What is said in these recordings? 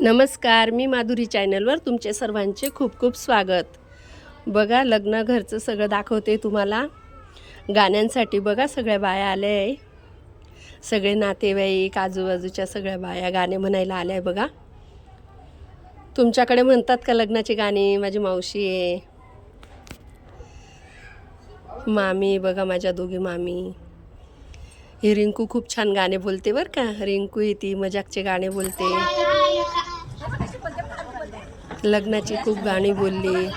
नमस्कार मी माधुरी चॅनलवर तुमचे सर्वांचे खूप खूप स्वागत. बघा लग्न घरचं सगळं दाखवते तुम्हाला. गाण्यांसाठी बघा सगळ्या बाया आल्या आहे सगळे नातेवाईक आजूबाजूच्या सगळ्या बाया गाणे म्हणायला आल्या आहे बघा. तुमच्याकडे म्हणतात का लग्नाची गाणी माझी मावशी आहे मामी बघा माझ्या दोघी मामी. ही रिंकू खूप छान गाणे बोलते बरं का. रिंकू ही ती मजाकचे गाणे बोलते. लग्नाची खूप गाणी बोलली.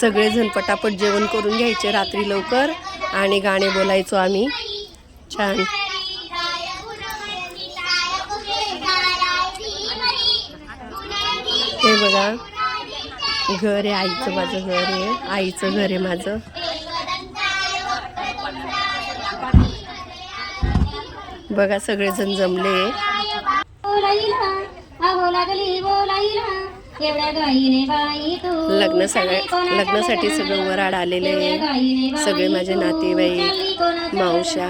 सगळेजण पटापट जेवण करून घ्यायचे रात्री लवकर आणि गाणे बोलायचो आम्ही. छान. हे बघा. घर आहे आईचं माझं घर आहे. आईचं घर आहे माझं. बघा सगळेजण जमले. बोलाईला अहो लागली बोलाईला एवढ्या गाईने बाई तू लग्न सगळ्या लग्नासाठी सगळं वराड आलेले सगळे माझे नातेवाईक मावशा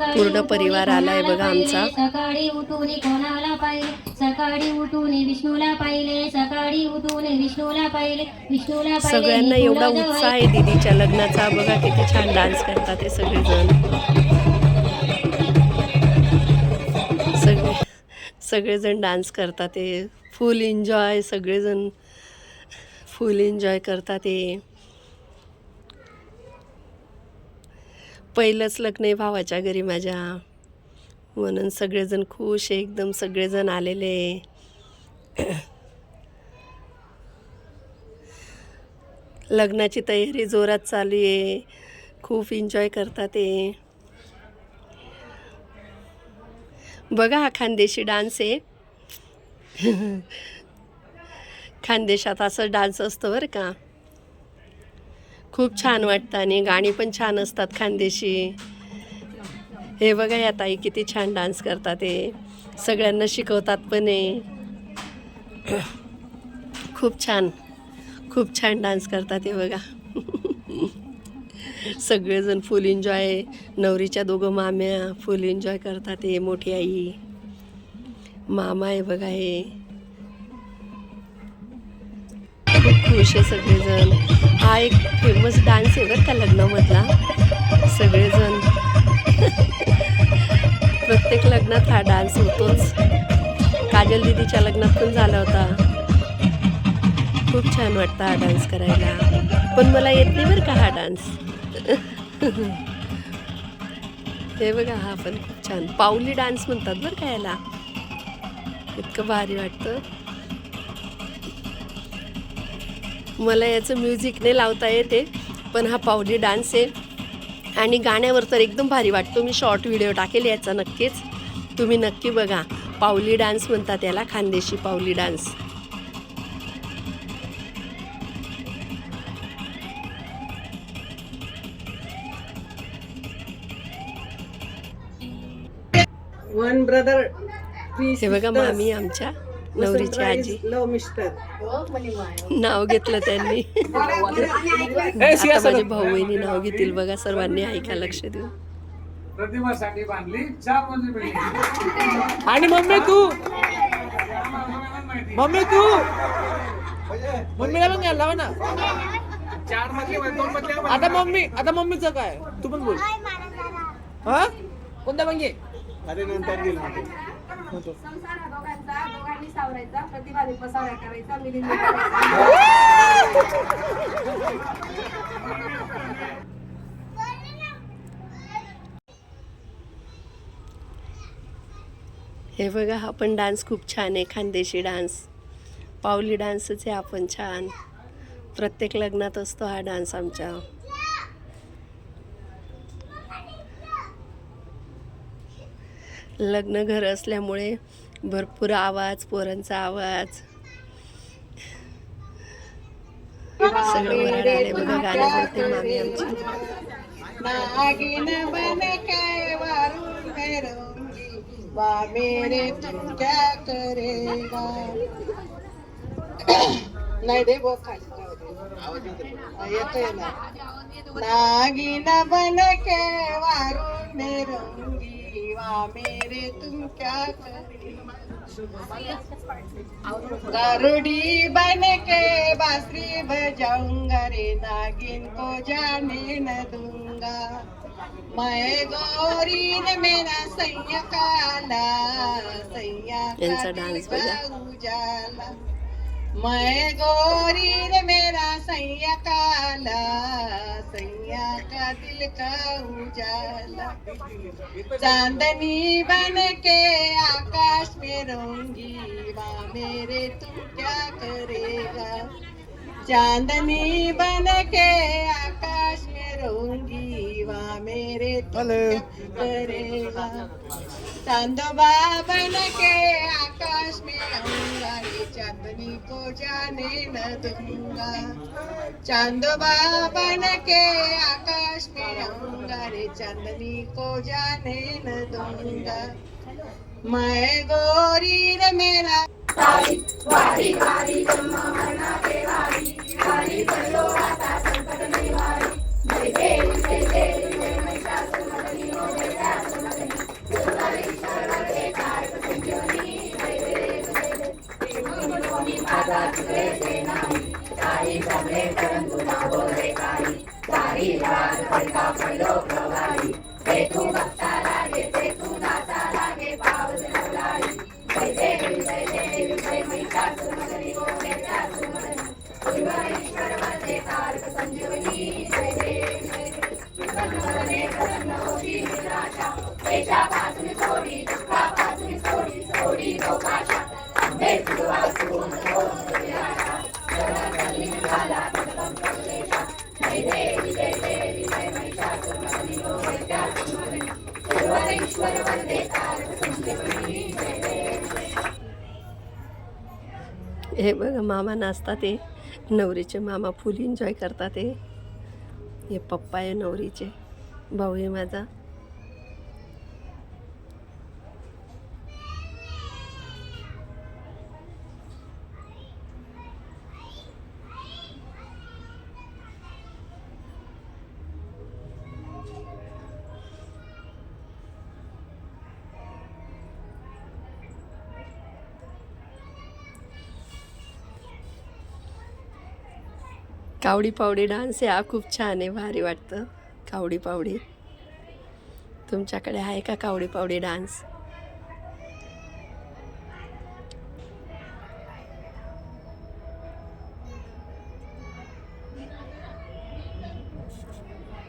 पूर्ण परिवार आलाय बघा आमचा. सकाळी उठून कोणाला पाहिले सकाळी उठून विष्णूला पाहिले सकाळी उठून विष्णूला पाहिले विष्णूला सगळ्यांना एवढा उत्साह आहे दीदीच्या लग्नाचा. बघा किती छान डान्स करतात ते सगळेजण. सगळेजण डान्स करतात ते. फुल एन्जॉय सगळेजण फुल एन्जॉय करतात ते. पहिलंच लग्न आहे भावाच्या घरी माझ्या. म्हणून सगळेजण खुश आहे एकदम सगळेजण आलेले लग्नाची तयारी जोरात चालू आहे. खूप एन्जॉय करतात ते. बघा हा खानदेशी डान्स आहे. खानदेशात असं डान्स असतं बरं का. खूप छान वाटतं आणि गाणी पण छान असतात खानदेशी. हे बघा या ताई किती छान डान्स करतात हे. सगळ्यांना शिकवतात पण आहे खूप छान. खूप छान डान्स करतात हे बघा. सगळेजण फुल एन्जॉय नवरीच्या दोघं माम्या फुल एन्जॉय करतात हे मोठी आई. मामा आहे बघा हे. खूप खुश आहे सगळेजण. हा एक फेमस डान्स आहे बरं का लग्नामधला. सगळेजण. प्रत्येक लग्नात हा डान्स होतोच. काजल दिदीच्या लग्नात पण झाला होता. खूप छान वाटतं हा डान्स करायला. पण मला येत नाही बरं का हा डान्स हे बघा हा पण खूप छान. पाऊली डान्स म्हणतात बरं का याला. इतकं भारी वाटतं. मला याचं म्युझिक नाही लावता येते पण हा पावली डान्स आहे. आणि गाण्यावर तर एकदम भारी वाटतो. मी शॉर्ट व्हिडिओ टाकेल याचा नक्कीच. तुम्ही नक्की बघा. पावली डान्स म्हणतात याला खानदेशी पावली डान्स ब्रदर हे बघा मामी आमच्या नवरीची आजी. लव मिस्टर नाव घेतलं त्यांनी. माझे भाऊ बहिणी नाव घेतील बघा सर्वांनी ऐका लक्ष बांधली बिल्डिंग आणि मम्मी तू? मम्मी तू? मम्मीला पण घ्यायला लावा ना? चार मजली दोन मजली आता मम्मी आता मम्मीचं काय? तू पण बोल. हा? कोणता पण घे अरे नंतर गेलो संसार हा दोघांचा दोघांनी सावरायचा प्रतिभा पसावरा करायचा मिलिंद करायचा. हे बघा हा पण डान्स खूप छान आहे खानदेशी डान्स पावली डान्सच आहे आपण छान. प्रत्येक लग्नात असतो हा डान्स आमच्या. लग्न घर असल्यामुळे भरपूर आवाज पोरांचा आवाज. सगळं वराड आले बघा गाणे बोलते मामी आमची. बा मेरे नाही दे बो येतोय ना. नागिन बन के वारून मेरे तुम क्या करे? गरुड़ी बन के बांसुरी बजाऊँगा रे नागिन को जाने न दूँगा। मैं गौरी ने मेरा सैया काला सैया का दिल बघा. का उजाला मैं गौरी रे मेरा सैया काला सैया का दिल का उजाला। चांदनी बन के आकाश में रहूँगी माँ मेरे तुम क्या करेगा? चांदनी बन के आकाश में रहूँगी वहाँ मेरे तुम क्या करेगा? बन के आकाश में आऊँगा रे चांदनी को जाने न दूँगा। चांदोबा बन के आकाश में आऊँगा रे चांदनी को जाने न दूँगा। मैं गोरी रे। मेरा हे बघा मामा नाचतात ते नवरीचे मामा फुल एन्जॉय करतात ते हे पप्पा आहे नवरीचे. भाऊ आहे माझा. कावडी पावडी डान्स हा खूप छान आहे. भारी वाटतं. कावडी पावडी. तुमच्याकडे आहे का कावडी पावडी डान्स?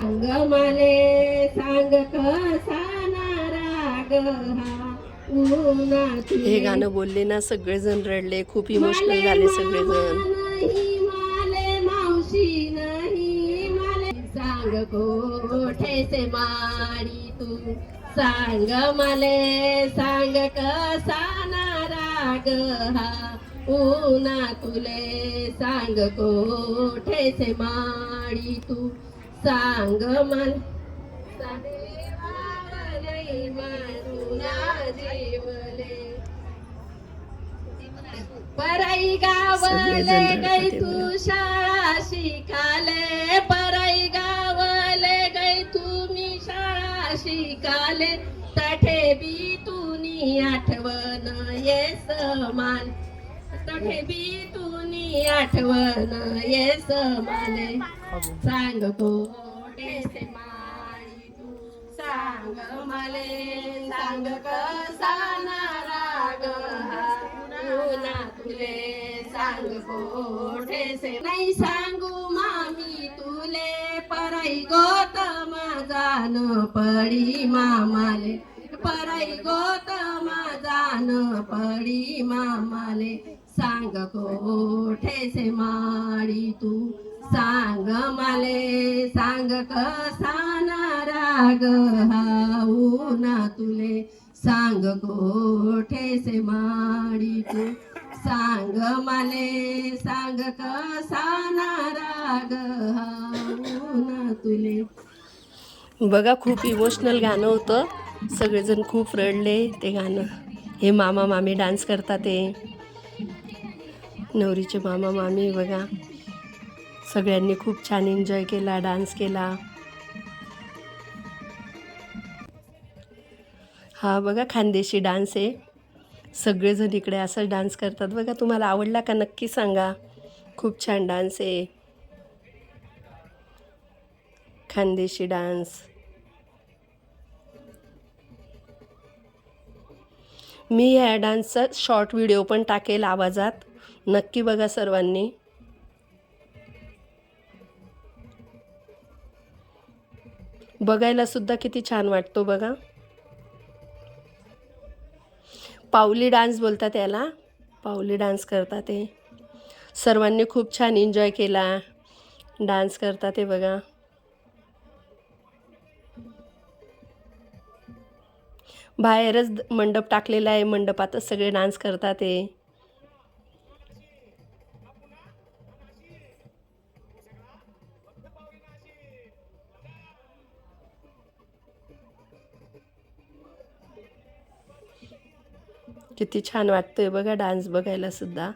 सांग मले सांग हा? हे गाणं बोलले ना सगळेजण रडले. खूप इमोशनल झाले सगळेजण. सांग कोठे से मारी तू. सांग मले सांग कसा राग हा. उन्हा तुले सांग कोठे से मारी तू. सांग मन पराई गावले गई तू. शाळा शिकाले काल तठे बी तुनी आठवण ये समान तठे बी तुनी आठवण ये समाने सांग कोठे से तू? सांग मले. सांग कसा नाराग हा? तुले. सांग कोठे से नाही सांगू पराई गोतम जान पडी मामाले. पराई गोतम जान पडी मामाले. सांग कोठे से माडी तू? सांग माले. सांग कसाना राग हाऊ ना तुले. सांग कोठे से माडी तू? सांग माले सांग कसा नाराग हा तुले. बघा खूप इमोशनल गाणं होतं. सगळेजण खूप रडले ते गाणं. हे मामा मामी डान्स करतात ते नवरीचे मामा मामी बघा. सगळ्यांनी खूप छान एन्जॉय केला डान्स केला. हा बघा खानदेशी डान्स आहे सगळेजण इकडे असं डान्स करतात. बघा तुम्हाला आवडला का नक्की सांगा. खूप छान डान्स आहे. खानदेशी डान्स मी या डान्सचा शॉर्ट व्हिडिओ पण टाकेल आवाजात. नक्की बघा सर्वांनी. बघायला सुद्धा किती छान वाटतो बघा. पावली डान्स बोलतात याला. पावली डान्स करतात ते. सर्वांनी खूप छान एन्जॉय केला. डान्स करतात ते बघा. बाहेरच मंडप टाकलेला आहे. मंडपातच सगळे डान्स करतात ते. किती छान वाटतंय बघा डान्स बघायला सुद्धा.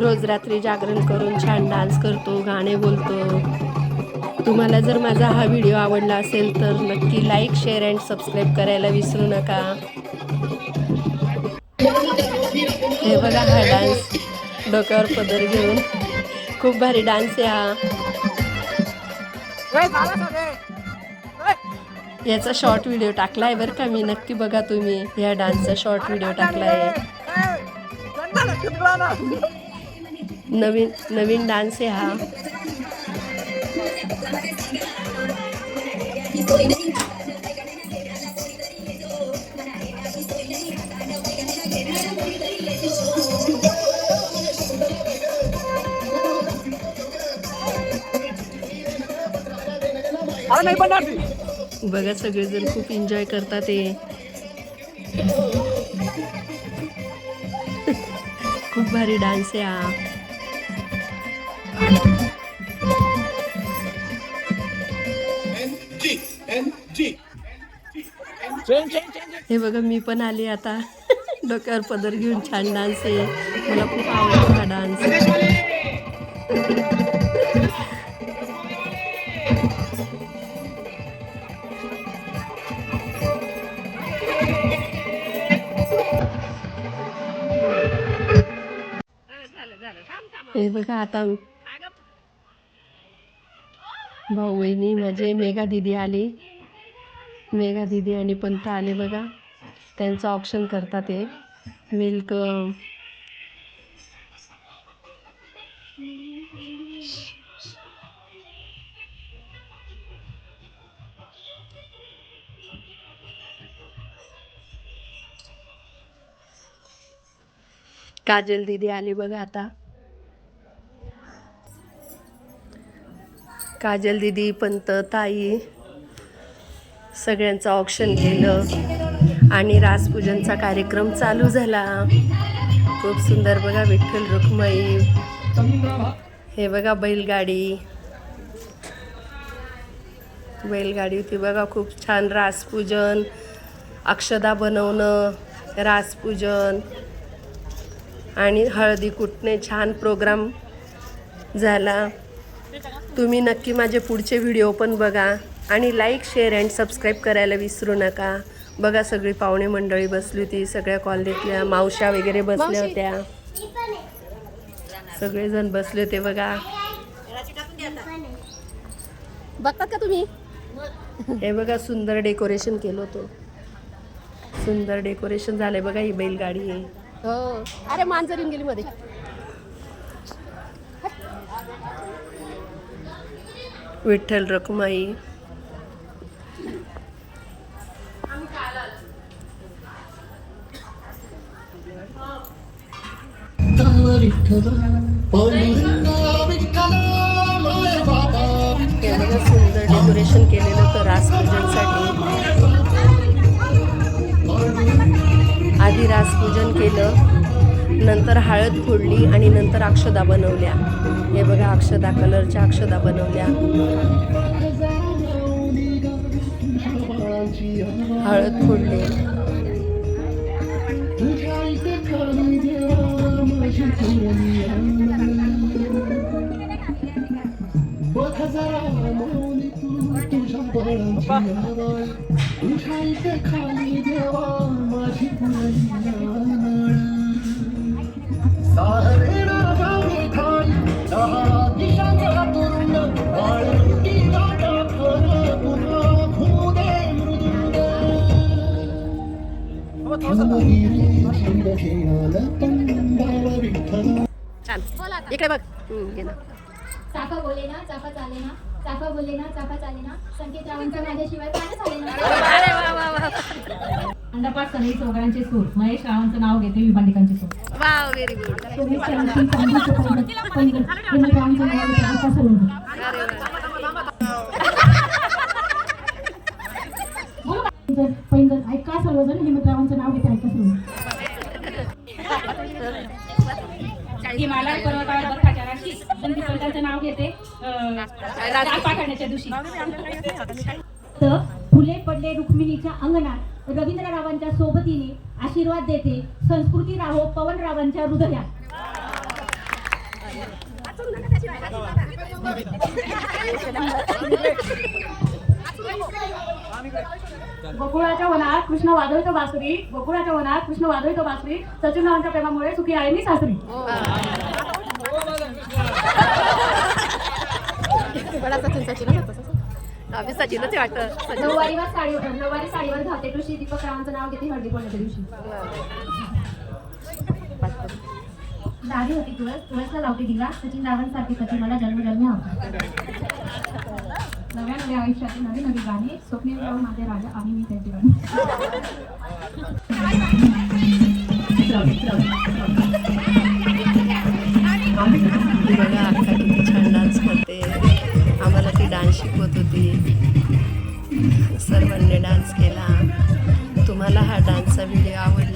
रोज रात्री जागरण करून छान डान्स करतो गाणे बोलतो. तुम्हाला जर माझा हा व्हिडिओ आवडला असेल तर नक्की लाईक शेअर अँड सबस्क्राईब करायला विसरू नका. हे बघा हा डान्स. डोक्यावर पदर घेऊन. खूप भारी डान्स आहे हा. याचा शॉर्ट व्हिडिओ टाकला आहे बरं का मी. नक्की बघा तुम्ही. या डान्सचा शॉर्ट व्हिडिओ टाकला आहे. नवीन नवीन डान्स आहे हा. बघा सगळेजण खूप एन्जॉय करतात ते खूप भारी डान्स आहे हा. हे बघा मी पण आली आता. डोक्यावर पदर घेऊन छान डान्स आहे. मला खूप आवडतो हा डान्स हे बघा आता भाऊ बहिणी माझे मेघा दिदी आली. मेघा दिदी आणि पंत आले बघा. त्यांचं ऑप्शन करतात ते वेलकम काजल दिदी आली बघा आता. काजल दिदी पंत ताई सगळ्यांचं ऑप्शन केलं. आणि रासपूजनचा कार्यक्रम चालू झाला. खूप सुंदर बघा विठ्ठल रुक्माई. हे बघा बैलगाडी. बैलगाडी होती बघा खूप छान रासपूजन अक्षदा बनवणं रासपूजन आणि हळदी कुटणे छान प्रोग्राम झाला. तुम्ही नक्की माझे पुढचे व्हिडिओ पण बघा आणि लाईक शेअर अँड सबस्क्राईब करायला विसरू नका. बघा सगळी पाहुणे मंडळी बसली होती सगळ्या कॉलनीतल्या मावश्या वगैरे बसल्या होत्या. सगळेजण बसले होते बघा. बघतात का तुम्ही? हे बघा सुंदर डेकोरेशन केलं होतं. सुंदर डेकोरेशन झालंय बघा ही बैलगाडी आहे. हो. अरे मांजर येऊन गेली मध्ये. विठ्ठल रखुमाई. सुंदर डेकोरेशन केलेलं होतं रासपूजनसाठी. आधी रासपूजन केलं. नंतर हळद फोडली आणि नंतर अक्षदा बनवल्या. हे बघा अक्षदा कलरच्या अक्षदा बनवल्या. हळद फोडली. छान इकडे बघ. चाफा बोले ना चाफा चाले ना. चाफा बोले ना चाफा चाले ना. संकेत रावांचं माझ्याशिवाय काय चाले ना अरे वा वा वा. अंडपाट सनई चौघांचे सूर. महेश रावांचं नाव घेते विभांडिकांचे सूर. वा व्हेरी गुड तुम्ही त्यांची चांदीचं पैंजण- पैंजण. हेमंत रावांचं नाव घेते ऐका सर्वजण. अरे वा बोलू का? पैंजण, वजन हे मित्रांचं नाव घेते ऐका सर्वजण हिमालय पर्वतावर बर्फाच्या राशी संदीप पंतांचं नाव घेते पाठवण्याच्या दिवशी. तर फुले पडले रुक्मिणीच्या अंगणात रवींद्ररावांच्या सोबतीने आशीर्वाद देते संस्कृती राहो पवनरावांच्या हृदयात. गोकुळाच्या वनात कृष्ण वाजवितो बासुरी गोकुळाच्या वनात कृष्ण वाजवितो बासुरी सचिनरावांच्या प्रेमामुळे सुखी आहे मी सासरी. सचिनच वाटतं. सचिन. नऊवारीवर साडीवर नऊवारी साडीवर घाते कृषी दीपक रावांचं नाव घेते हळदी कोणाच्या दिवशी. दाढी होती तुळस. तुळसला लावते दिवा. सचिन रावांसारखी पती मला जन्मजन्मी हवा नव्या नव्या आयुष्यातील नवी नवी गाणी. स्वप्ने माझे राजा आणि मी त्यांची गाणी बघा अक्का किती छान डान्स करते आम्हाला ती डान्स शिकवत होती. सर्वांनी डान्स केला. तुम्हाला हा डान्सचा व्हिडिओ आवडला?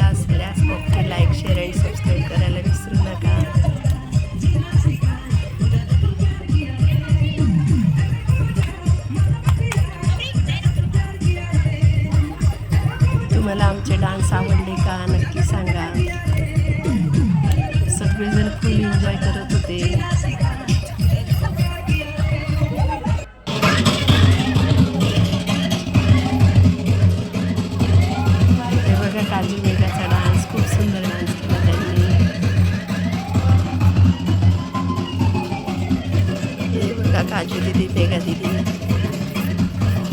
दिदी मेघा दिदी.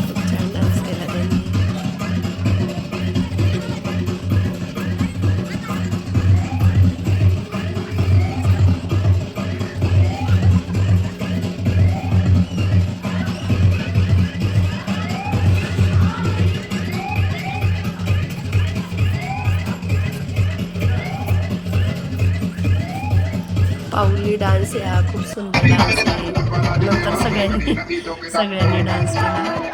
खूप छान डान्स केला त्यांनी. पाऊली डान्स खूप. डान्स आहे नंतर सगळ्यांनी सगळ्यांनी डान्स केला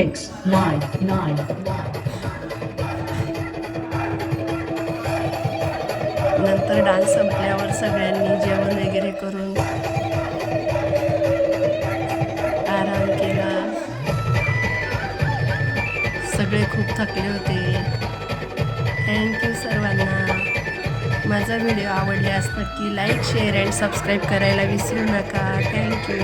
X nine nine. नंतर डान्स संपल्यावर सगळ्यांनी जेवण वगैरे करून सगळे खूप थकले होते. थँक्यू सर्वांना. माझा व्हिडिओ आवडल्यास नक्की लाईक शेअर अँड सबस्क्राईब करायला विसरू नका. थँक्यू